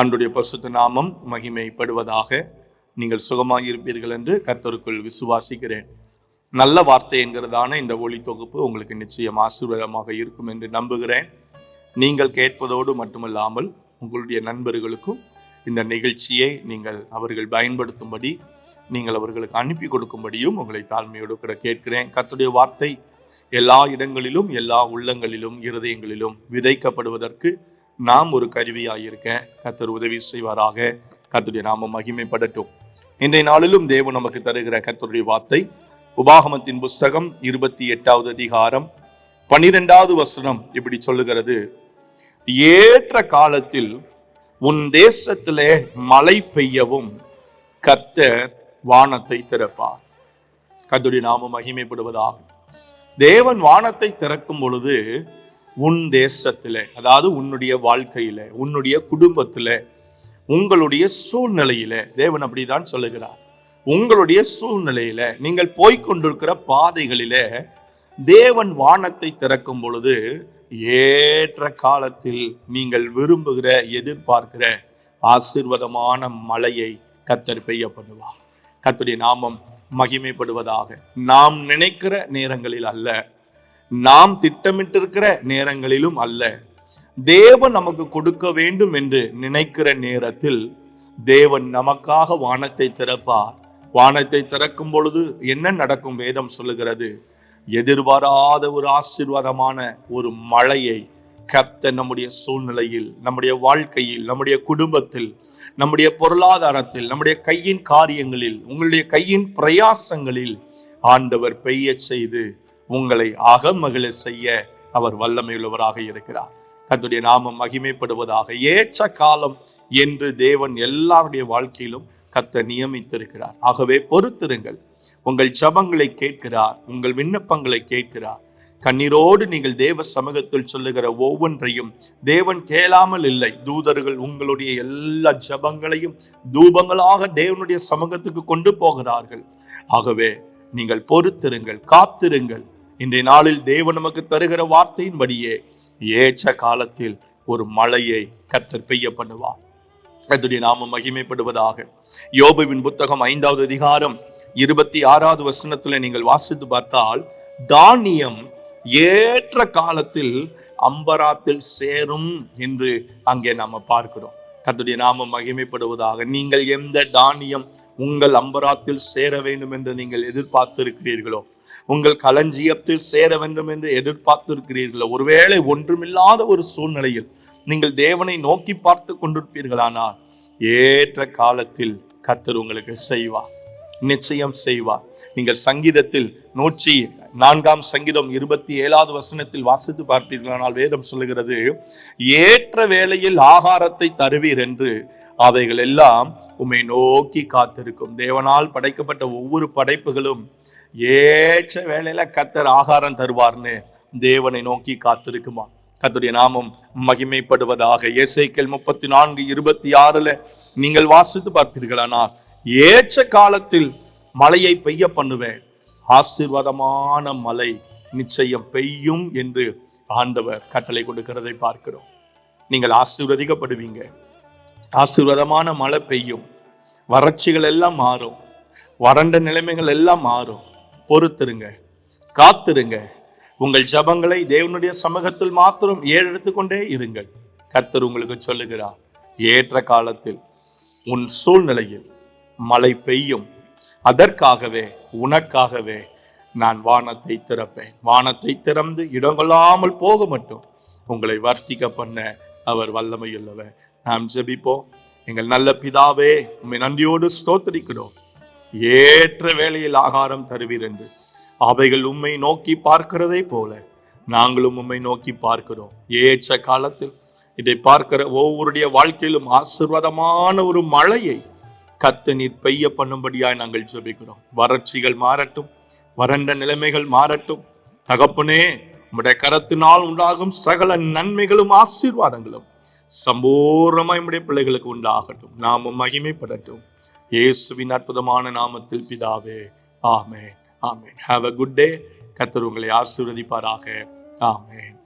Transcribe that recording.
ஆண்டுடைய பசுத்த நாமம் மகிமைப்படுவதாக நீங்கள் சுகமாக இருப்பீர்கள் என்று கர்த்தருக்குள் விசுவாசிக்கிறேன். நல்ல வார்த்தை என்கிறதான இந்த ஒளி தொகுப்பு உங்களுக்கு நிச்சயம் ஆசீர்வாதமாக இருக்கும் என்று நம்புகிறேன். நீங்கள் கேட்பதோடு மட்டுமல்லாமல் உங்களுடைய நண்பர்களுக்கும் இந்த நிகழ்ச்சியை நீங்கள் அவர்கள் பயன்படுத்தும்படி நீங்கள் அவர்களுக்கு அனுப்பி கொடுக்கும்படியும் உங்களை தாழ்மையோடு கூட கேட்கிறேன். கத்துடைய வார்த்தை எல்லா இடங்களிலும் எல்லா உள்ளங்களிலும் இருதயங்களிலும் விதைக்கப்படுவதற்கு நாம் ஒரு கருவியாயிருக்க கர்த்தர் உதவி செய்வாராக. கர்த்தருடைய நாம மகிமைப்படட்டும். இன்றைய நாளிலும் தேவன் நமக்கு தருகிற கத்தருடைய வார்த்தை உபாகமத்தின் புஸ்தகம் இருபத்தி எட்டாவது அதிகாரம் பன்னிரெண்டாவது வசனம் இப்படி சொல்லுகிறது. ஏற்ற காலத்தில் உன் தேசத்திலே மழை பெய்யவும் கத்தர் வானத்தை திறப்பார். கத்துடைய நாம மகிமைப்படுவதாகும் தேவன் வானத்தை திறக்கும் பொழுது உன் தேசத்தில் அதாவது உன்னுடைய வாழ்க்கையில் உன்னுடைய குடும்பத்தில் உங்களுடைய சூழ்நிலையில தேவன் அப்படிதான் சொல்லுகிறார். உங்களுடைய சூழ்நிலையில நீங்கள் போய்கொண்டிருக்கிற பாதைகளில தேவன் வானத்தை திறக்கும் பொழுது ஏற்ற காலத்தில் நீங்கள் விரும்புகிற எதிர்பார்க்கிற ஆசிர்வாதமான மழையை கத்தர் பெய்ய பண்ணுவார் கத்தருடைய நாமம் மகிமைப்படுவதாக. நாம் நினைக்கிற நேரங்களில் அல்ல நாம் திட்டமிட்டிருக்கிற நேரங்களிலும் அல்ல. தேவன் நமக்கு கொடுக்க வேண்டும் என்று நினைக்கிற நேரத்தில் தேவன் நமக்காக வானத்தை திறப்பார். வானத்தை திறக்கும் பொழுது என்ன நடக்கும் வேதம் சொல்லுகிறது? எதிர்பாராத ஒரு ஆசீர்வாதமான ஒரு மழையை கப்த நம்முடைய சூழ்நிலையில் நம்முடைய வாழ்க்கையில் நம்முடைய குடும்பத்தில் நம்முடைய பொருளாதாரத்தில் நம்முடைய கையின் காரியங்களில் உங்களுடைய கையின் பிரயாசங்களில் ஆண்டவர் பெய்ய செய்து உங்களை அகமகிழ செய்ய அவர் வல்லமையுள்ளவராக இருக்கிறார். கர்த்தருடைய நாமம் மகிமைப்படுவதாக ஏற்ற காலம் என்று தேவன் எல்லாருடைய வாழ்க்கையிலும் கத்த நியமித்திருக்கிறார். ஆகவே பொறுத்திருங்கள். உங்கள் ஜபங்களை கேட்கிறார். உங்கள் விண்ணப்பங்களை கேட்கிறார். கண்ணீரோடு நீங்கள் தேவ சமூகத்தில் சொல்லுகிற ஒவ்வொன்றையும் தேவன் கேளாமல் இல்லை. தூதர்கள் உங்களுடைய எல்லா ஜபங்களையும் தூபங்களாக தேவனுடைய சமூகத்துக்கு கொண்டு போகிறார்கள். ஆகவே நீங்கள் பொறுத்திருங்கள் காத்திருங்கள். இன்றைய நாளில் தேவன் நமக்கு தருகிற வார்த்தையின்படியே ஏற்ற காலத்தில் ஒரு மழையை கத்தர் பெய்ய பண்ணுவார் கர்த்தருடைய நாமம் மகிமைப்படுவதாக. யோபுவின் புத்தகம் ஐந்தாவது அதிகாரம் இருபத்தி ஆறாவது வசனத்துல நீங்கள் வாசித்து பார்த்தால் தானியம் ஏற்ற காலத்தில் அம்பராத்தில் சேரும் என்று அங்கே நாம பார்க்கிறோம். கத்துடைய நாமம் மகிமைப்படுவதாக. நீங்கள் எந்த தானியம் உங்கள் அம்பராத்தில் சேர வேண்டும் என்று நீங்கள் எதிர்பார்த்திருக்கிறீர்களோ? உங்கள் களஞ்சியத்தில் சேர வேண்டும் என்று எதிர்பார்த்திருக்கிறீர்களோ? ஒருவேளை ஒன்றுமில்லாத ஒரு சூழ்நிலையில் நீங்கள் தேவனை நோக்கி பார்த்து கொண்டிருப்பீர்களானால் ஏற்ற காலத்தில் கத்தர் உங்களுக்கு செய்வார். நிச்சயம் செய்வார். நீங்கள் சங்கீதத்தில் நூற்றி நான்காம் சங்கீதம் இருபத்தி ஏழாவது வசனத்தில் வாசித்து பார்ப்பீர்களானால் வேதம் சொல்லுகிறது ஏற்ற வேளையில் ஆகாரத்தை தருவீர் என்று அவைகள் எல்லாம் உம்மை நோக்கி காத்திருக்கும். தேவனால் படைக்கப்பட்ட ஒவ்வொரு படைப்புகளும் ஏற்ற வேளையில கத்தர் ஆகாரம் தருவார்னு தேவனை நோக்கி காத்திருக்குமா. கத்துடைய நாமம் மகிமைப்படுவதாக ஏசைக்கல் முப்பத்தி நான்கு இருபத்தி ஆறுல நீங்கள் வாசித்து பார்ப்பீர்களானால் ஏற்ற காலத்தில் மழையை பெய்ய பண்ணுவேன். ஆசீர்வாதமான மழை நிச்சயம் பெய்யும் என்று ஆண்டவர் கட்டளை கொடுக்கிறதை பார்க்கிறோம். நீங்கள் ஆசீர்வதிக்கப்படுவீங்க. ஆசீர்வாதமான மழை பெய்யும். வறட்சிகள் எல்லாம் மாறும். வறண்ட நிலைமைகள் எல்லாம் மாறும். பொறுத்திருங்க. காத்திருங்க. உங்கள் ஜபங்களை தேவனுடைய சமூகத்தில் மாத்திரம் ஏறெடுத்துக்கொண்டே இருங்கள். கத்தர் உங்களுக்கு சொல்லுகிறார் ஏற்ற காலத்தில் உன் சூழ்நிலையில் மழை பெய்யும். அதற்காகவே உனக்காகவே நான் வானத்தை திறப்பேன். வானத்தை திறந்து இடங்கொள்ளாமல் போக மட்டும் உங்களை வர்த்திக்க பண்ண அவர் வல்லமையுள்ளவர். நாம் ஜெபிப்போம். எங்கள் நல்ல பிதாவே உண்மை நன்றியோடு ஸ்தோத்தரிக்கிறோம். ஏற்ற வேளையில் ஆகாரம் தருவீர் என்று. அவைகள் உம்மை நோக்கி பார்க்கிறதை போல நாங்களும் உம்மை நோக்கி பார்க்கிறோம். ஏற்ற காலத்தில் இதை பார்க்கிற ஒவ்வொருடைய வாழ்க்கையிலும் ஆசிர்வாதமான ஒரு மழையை கத்து நீர் பெய்ய பண்ணும்படியாய் நாங்கள் ஜெபிக்கிறோம். வறட்சிகள் மாறட்டும் வறண்ட நிலைமைகள் மாறட்டும். தகப்பனே உம்முடைய கரத்தினால் உண்டாகும் சகல நன்மைகளும் ஆசீர்வாதங்களும் சம்பூர்ணமாய் உம்முடைய பிள்ளைகளுக்கு உண்டாகட்டும். நாமும் மகிமைப்படட்டும். இயேசுவின் அற்புதமான நாமத்தில் பிதாவே ஆமேன் ஆமேன். ஹாவ் அ குட் டே கத்தர் உங்களை ஆசீர்வதிப்பாராக. ஆமேன்.